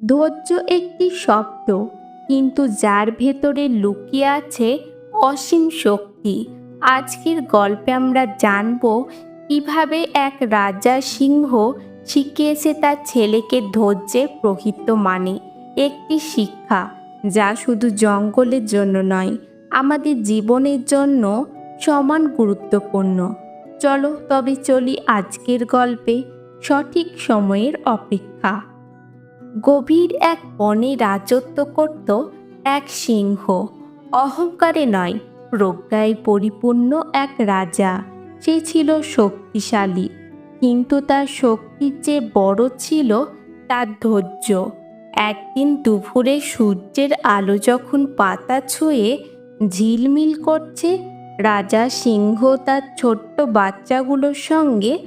ধৈর্য একটি শব্দ, কিন্তু যার ভেতরে লুকিয়ে আছে অসীম শক্তি। আজকের গল্পে আমরা জানব কীভাবে এক রাজা সিংহ শিখিয়েছে তার ছেলেকে ধৈর্যের প্রকৃত মানে। একটি শিক্ষা যা শুধু জঙ্গলের জন্য নয়, আমাদের জীবনের জন্য সমান গুরুত্বপূর্ণ। চলো তবে চলি আজকের গল্পে সঠিক সময়ের অপেক্ষা। গভীর এক বনে রাজত্ব করত এক সিংহ। অহংকারে নয়, প্রজ্ঞায় পরিপূর্ণ এক রাজা। সে ছিল শক্তিশালী, কিন্তু তার শক্তির যে বড় ছিল তার ধৈর্য। একদিন দুপুরে সূর্যের আলো যখন পাতা ছুঁয়ে ঝিলমিল করছে, রাজা সিংহ তার ছোট্ট বাচ্চাগুলোর সঙ্গে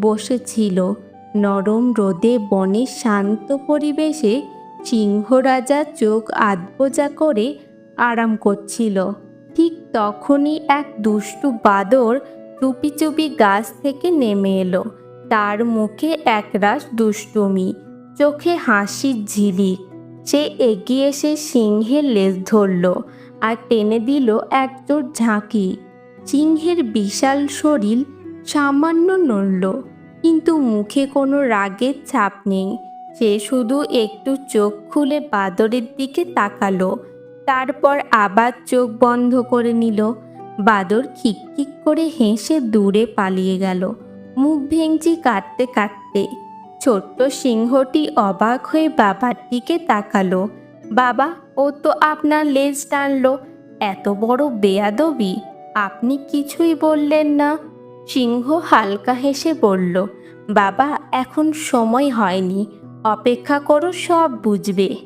বসেছিল। নরম রোদে বনের শান্ত পরিবেশে সিংহ রাজা চোখ আধবোজা করে আরাম করছিল। ঠিক তখনই এক দুষ্টু বাদর চুপি চুপি গাছ থেকে নেমে এলো। তার মুখে একরাশ দুষ্টুমি, চোখে হাসির ঝিলিক। সে এগিয়ে এসে সিংহের লেজ ধরল আর টেনে দিল একজোট ঝাঁকি। সিংহের বিশাল শরীর সামান্য নড়ল। কিন্তু মুখে কোনো রাগের ছাপ নেই। সে শুধু একটু চোখ খুলে বাদরের দিকে তাকালো, তারপর আবার চোখ বন্ধ করে নিল। বাদর খিকখিক করে হেসে দূরে পালিয়ে গেল, মুখ ভেঙচি কাটতে কাটতে। ছোট্ট সিংহটি অবাক হয়ে বাবার দিকে তাকালো, বাবা, ও তো আপনার লেজ টানলো, এত বড় বেয়াদবি, আপনি কিছুই বললেন না। সিংহ হালকা হেসে বলল, বাবা, এখন সময় হয়নি। অপেক্ষা করো, সব বুঝবে।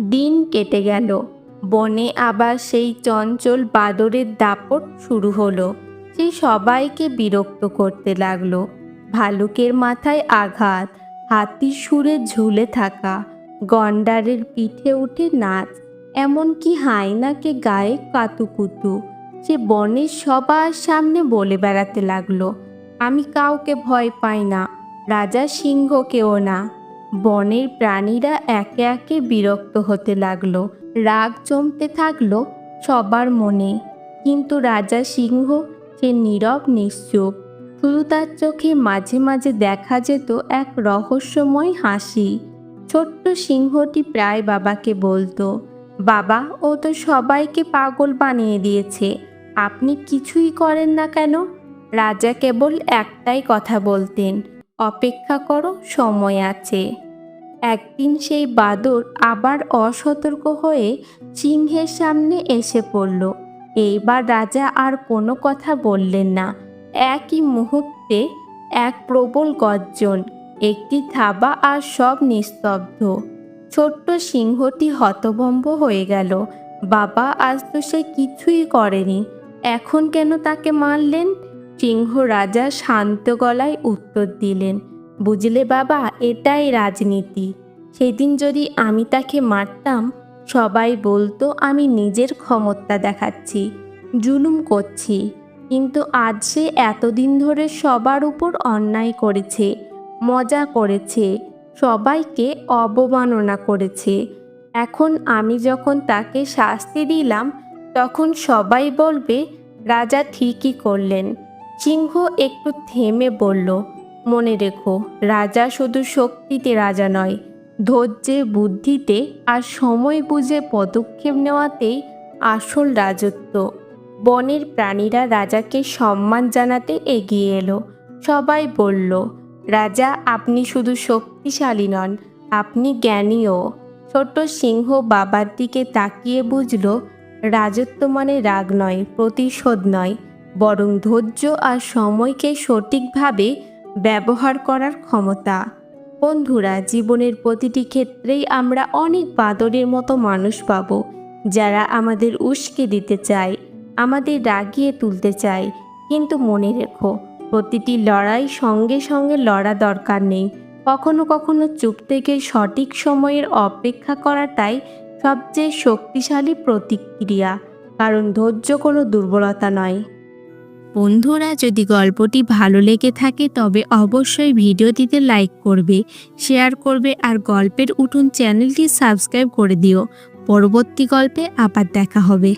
দিন কেটে গেল। বনে আবার সেই চঞ্চল বাদরের দাপট শুরু হলো। সে সবাইকে বিরক্ত করতে লাগল। ভালুকের মাথায় আঘাত, হাতির সুরে ঝুলে থাকা, গন্ডারের পিঠে উঠে নাচ, এমনকি হায়নাকে গায়ে কাতুকুতু। সে বনের সবার সামনে বলে বেড়াতে লাগল। আমি কাউকে ভয় পাই না, রাজা সিংহকেও না। বনের প্রাণীরা একে একে বিরক্ত হতে লাগল, রাগ জমতে থাকল সবার মনে। কিন্তু রাজা সিংহ সে নীরব, নিশ্চুপ, শুধু তার চোখে মাঝে মাঝে দেখা যেত এক রহস্যময় হাসি। ছোট্ট সিংহটি প্রায় বাবাকে বলতো, বাবা, ও তো সবাইকে পাগল বানিয়ে দিয়েছে। আপনি কিছুই করেন না কেন? রাজা কেবল একটাই কথা বলতেন, অপেক্ষা করো, সময় আছে। একদিন সেই বাদর আবার অসতর্ক হয়ে সিংহের সামনে এসে পড়ল। এইবার রাজা আর কোনো কথা বললেন না। একই মুহূর্তে এক প্রবল গর্জন, একটি থাবা আর সব নিস্তব্ধ। ছোট্ট সিংহটি হতভম্ব হয়ে গেল। বাবা আজ তো সে কিছুই করেনি। এখন কেন তাকে মারলেন? সিংহ রাজা শান্ত গলায় উত্তর দিলেন, বুঝলে বাবা, এটাই রাজনীতি। সেদিন যদি আমি তাকে মারতাম, সবাই বলতো আমি নিজের ক্ষমতা দেখাচ্ছি, জুলুম করছি। কিন্তু আজ সে এতদিন ধরে সবার উপর অন্যায় করেছে, মজা করেছে, সবাইকে অবমাননা করেছে। এখন আমি যখন তাকে শাস্তি দিলাম তখন সবাই বলবে, রাজা ঠিকই করলেন। সিংহ একটু থেমে বলল, মনে রেখো, রাজা শুধু শক্তিতে রাজা নয়, ধৈর্যে, বুদ্ধিতে আর সময় বুঝে পদক্ষেপ নেওয়াতেই আসল রাজত্ব। বনের প্রাণীরা রাজাকে সম্মান জানাতে এগিয়ে এলো। সবাই বলল, রাজা, আপনি শুধু শক্তিশালী নন, আপনি জ্ঞানীও। ছোট সিংহ বাবার দিকে তাকিয়ে বুঝল রাজত্ব মানে রাগ নয়, প্রতিশোধ নয়, বরং ধৈর্য আর সময়কে সঠিকভাবে ব্যবহার করার ক্ষমতা। বন্ধুরা, জীবনের প্রতিটি ক্ষেত্রেই আমরা অনেক বাদরের মতো মানুষ পাব, যারা আমাদের উস্কে দিতে চায়, আমাদের রাগিয়ে তুলতে চায়। কিন্তু মনে রেখো, প্রতিটি লড়াই সঙ্গে সঙ্গে লড়া দরকার নেই। কখনো কখনো চুপ থেকে সঠিক সময়ের অপেক্ষা করাটাই সবচেয়ে শক্তিশালী প্রতিক্রিয়া, কারণ ধৈর্য কোনো দুর্বলতা নয়। বন্ধুরা, যদি গল্পটি ভালো লেগে থাকে, তবে অবশ্যই ভিডিওটিতে লাইক করবে, শেয়ার করবে, আর গল্পের উঠুন চ্যানেলটি সাবস্ক্রাইব করে দিও। পরবর্তী গল্পে আবার দেখা হবে।